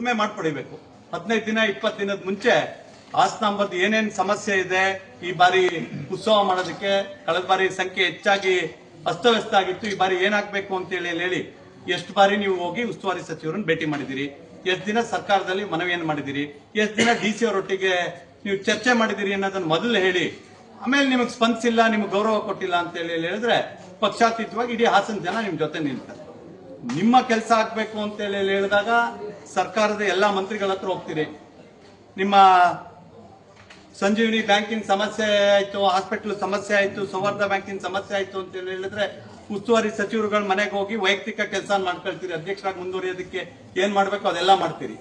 ಉಳುಮೆ ಮಾಡ್ಕೊಡಿಬೇಕು. ಹದಿನೈದು ದಿನ, ಇಪ್ಪತ್ತು ದಿನದ ಮುಂಚೆ ಹಾಸನಾಂಬದ್ ಏನೇನ್ ಸಮಸ್ಯೆ ಇದೆ, ಈ ಬಾರಿ ಉತ್ಸವ ಮಾಡೋದಕ್ಕೆ ಕಳೆದ ಬಾರಿ ಸಂಖ್ಯೆ ಹೆಚ್ಚಾಗಿ ಅಸ್ತವ್ಯಸ್ತ ಆಗಿತ್ತು. ಈ ಬಾರಿ ಏನಾಗಬೇಕು ಅಂತ ಹೇಳಿ ಹೇಳಿ ಎಷ್ಟು ಬಾರಿ ನೀವು ಹೋಗಿ ಉಸ್ತುವಾರಿ ಸಚಿವರನ್ನ ಭೇಟಿ ಮಾಡಿದಿರಿ ಎಷ್ಟು ದಿನ ಸರ್ಕಾರದಲ್ಲಿ ಮನವಿಯನ್ನು ಮಾಡಿದಿರಿ ಎಷ್ಟು ದಿನ ಡಿ ಸಿ ಅವರೊಟ್ಟಿಗೆ ನೀವು ಚರ್ಚೆ ಮಾಡಿದಿರಿ ಅನ್ನೋದನ್ನ ಮೊದಲು ಹೇಳಿ. ಆಮೇಲೆ ನಿಮಗೆ ಸ್ಪಂದಿಸಿಲ್ಲ, ನಿಮ್ಗೆ ಗೌರವ ಕೊಟ್ಟಿಲ್ಲ ಅಂತ ಹೇಳಿ ಹೇಳಿದ್ರೆ ಪಕ್ಷಾತೀತವಾಗಿ ಇಡೀ ಹಾಸನ ಜನ ನಿಮ್ ಜೊತೆ ನಿಲ್ತಾರೆ ನಿಮ್ಮ ಕೆಲಸ ಆಗ್ಬೇಕು ಅಂತ ಹೇಳಿ ಹೇಳಿದಾಗ ಸರ್ಕಾರದ ಎಲ್ಲಾ ಮಂತ್ರಿಗಳ ಹತ್ರ ಹೋಗ್ತೀರಿ. ನಿಮ್ಮ ಸಂಜೀವಿನಿ ಬ್ಯಾಂಕಿನ ಸಮಸ್ಯೆ ಆಯ್ತು, ಹಾಸ್ಪಿಟಲ್ ಸಮಸ್ಯೆ ಆಯ್ತು, ಸೌಹಾರ್ದ ಬ್ಯಾಂಕಿನ ಸಮಸ್ಯೆ ಆಯ್ತು ಅಂತ ಹೇಳಿ ಹೇಳಿದ್ರೆ ಉಸ್ತುವಾರಿ ಸಚಿವರುಗಳ ಮನೆಗೆ ಹೋಗಿ ವೈಯಕ್ತಿಕ ಕೆಲಸ ಮಾಡ್ಕೊಳ್ತೀರಿ, ಅಧ್ಯಕ್ಷರಾಗಿ ಮುಂದುವರಿಯೋದಕ್ಕೆ ಏನ್ ಮಾಡ್ಬೇಕು ಅದೆಲ್ಲ ಮಾಡ್ತೀರಿ.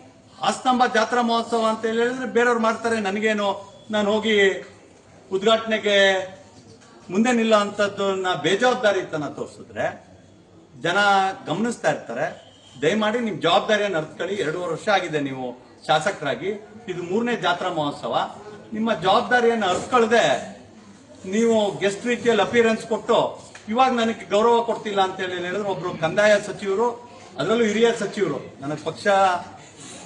ಆಸ್ತಂಭ ಜಾತ್ರಾ ಮಹೋತ್ಸವ ಅಂತ ಹೇಳಿ ಹೇಳಿದ್ರೆ ಬೇರೆಯವ್ರು ಮಾಡ್ತಾರೆ, ನನಗೇನು ನಾನು ಹೋಗಿ ಉದ್ಘಾಟನೆಗೆ ಮುಂದೆ ನಿಲ್ಲೋ ಬೇಜವಾಬ್ದಾರಿ ಬೇಜವಾಬ್ದಾರಿತನ ತೋರಿಸಿದ್ರೆ ಜನ ಗಮನಿಸ್ತಾ ಇರ್ತಾರೆ. ದಯಮಾಡಿ ನಿಮ್ ಜವಾಬ್ದಾರಿಯನ್ನು ಅರ್ಥಕೊಳ್ಳಿ ಎರಡೂವರೆ ವರ್ಷ ಆಗಿದೆ ನೀವು ಶಾಸಕರಾಗಿ. ಇದು ಮೂರನೇ ಜಾತ್ರಾ ಮಹೋತ್ಸವ. ನಿಮ್ಮ ಜವಾಬ್ದಾರಿಯನ್ನು ಅರ್ಥಕೊಳ್ಳದೆ ನೀವು ಗೆಸ್ಟ್ ರೀತಿಯಲ್ಲಿ ಅಪಿಯರೆನ್ಸ್ ಕೊಟ್ಟು ಇವಾಗ ನನಗೆ ಗೌರವ ಕೊಡ್ತಿಲ್ಲ ಅಂತ ಹೇಳಿ ಹೇಳಿದ್ರೆ ಒಬ್ರು ಕಂದಾಯ ಸಚಿವರು, ಅದರಲ್ಲೂ ಹಿರಿಯ ಸಚಿವರು, ನನಗೆ ಪಕ್ಷ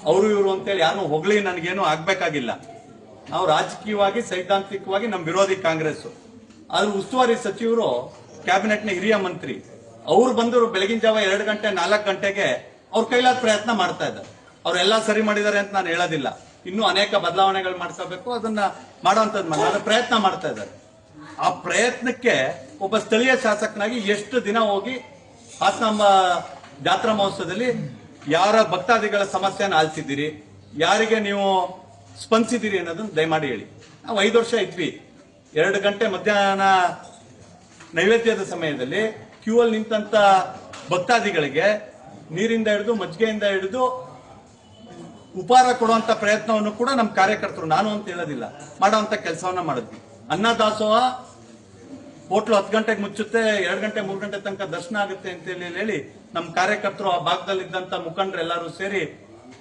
ಅವರು ಇವರು ಅಂತೇಳಿ ಯಾರು ಹೊಗಳಿ, ನನಗೇನು ಆಗ್ಬೇಕಾಗಿಲ್ಲ. ನಾವು ರಾಜಕೀಯವಾಗಿ, ಸೈದ್ಧಾಂತಿಕವಾಗಿ ನಮ್ಮ ವಿರೋಧಿ ಕಾಂಗ್ರೆಸ್ ಆದ್ರೆ ಉಸ್ತುವಾರಿ ಸಚಿವರು, ಕ್ಯಾಬಿನೆಟ್ನ ಹಿರಿಯ ಮಂತ್ರಿ ಅವ್ರು ಬಂದರು ಬೆಳಗಿನ ಜಾವ ಎರಡು ಗಂಟೆ, ನಾಲ್ಕು ಗಂಟೆಗೆ ಅವ್ರ ಕೈಲಾದ ಪ್ರಯತ್ನ ಮಾಡ್ತಾ ಇದ್ದಾರೆ. ಅವರೆಲ್ಲ ಸರಿ ಮಾಡಿದ್ದಾರೆ ಅಂತ ನಾನು ಹೇಳೋದಿಲ್ಲ. ಇನ್ನೂ ಅನೇಕ ಬದಲಾವಣೆಗಳು ಮಾಡಿಸಬೇಕು, ಅದನ್ನ ಮಾಡುವಂತದ್ ಮಾಡಿ ಪ್ರಯತ್ನ ಮಾಡ್ತಾ ಇದ್ದಾರೆ. ಆ ಪ್ರಯತ್ನಕ್ಕೆ ಒಬ್ಬ ಸ್ಥಳೀಯ ಶಾಸಕನಾಗಿ ಎಷ್ಟು ದಿನ ಹೋಗಿ ಹಾಸನಾಂಬ ಜಾತ್ರಾ ಮಹೋತ್ಸವದಲ್ಲಿ ಯಾರ ಭಕ್ತಾದಿಗಳ ಸಮಸ್ಯೆನ ಆಲಿಸಿದ್ದೀರಿ ಯಾರಿಗೆ ನೀವು ಸ್ಪಂದಿಸಿದ್ದೀರಿ ಅನ್ನೋದನ್ನ ದಯಮಾಡಿ ಹೇಳಿ. ನಾವು ಐದು ವರ್ಷ ಇದ್ವಿ. ಎರಡು ಗಂಟೆ ಮಧ್ಯಾಹ್ನ ನೈವೇದ್ಯದ ಸಮಯದಲ್ಲಿ ಕ್ಯೂ ಅಲ್ಲಿ ನಿಂತ ಭಕ್ತಾದಿಗಳಿಗೆ ನೀರಿಂದ ಹಿಡಿದು, ಮಜ್ಜಿಗೆಯಿಂದ ಹಿಡಿದು ಉಪಹಾರ ಕೊಡುವಂತ ಪ್ರಯತ್ನವನ್ನು ಕೂಡ ನಮ್ಮ ಕಾರ್ಯಕರ್ತರು, ನಾನು ಅಂತ ಹೇಳೋದಿಲ್ಲ, ಮಾಡುವಂತ ಕೆಲಸವನ್ನ ಮಾಡಿದ್ವಿ. ಅನ್ನದಾಸೋಹ ಹೋಟ್ಲು ಹತ್ತು ಗಂಟೆಗೆ ಮುಚ್ಚುತ್ತೆ, ಎರಡು ಗಂಟೆ, ಮೂರು ಗಂಟೆ ತನಕ ದರ್ಶನ ಆಗುತ್ತೆ ಅಂತ ಹೇಳಿ ಹೇಳಿ ನಮ್ಮ ಕಾರ್ಯಕರ್ತರು ಆ ಭಾಗದಲ್ಲಿದ್ದಂತ ಮುಖಂಡರು ಎಲ್ಲರೂ ಸೇರಿ,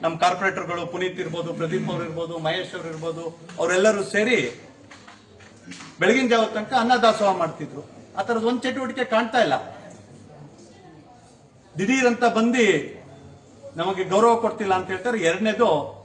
ನಮ್ಮ ಕಾರ್ಪೊರೇಟರ್ಗಳು ಪುನೀತ್ ಇರ್ಬೋದು, ಪ್ರದೀಪ್ ಅವ್ರು ಇರ್ಬೋದು, ಮಹೇಶ್ ಅವ್ರು ಇರ್ಬೋದು, ಅವರೆಲ್ಲರೂ ಸೇರಿ ಬೆಳಗಿನ ಜಾವ ತನಕ ಅನ್ನದಾಸೋಹ ಮಾಡ್ತಿದ್ರು. ಆ ಥರದ್ದು ಒಂದು ಚಟುವಟಿಕೆ ಕಾಣ್ತಾ ಇಲ್ಲ. ದಿಢೀರ್ ಅಂತ ಬಂದು ನಮಗೆ ಗೌರವ ಕೊಡ್ತಿಲ್ಲ ಅಂತ ಹೇಳ್ತಾರೆ. ಎರಡನೇದು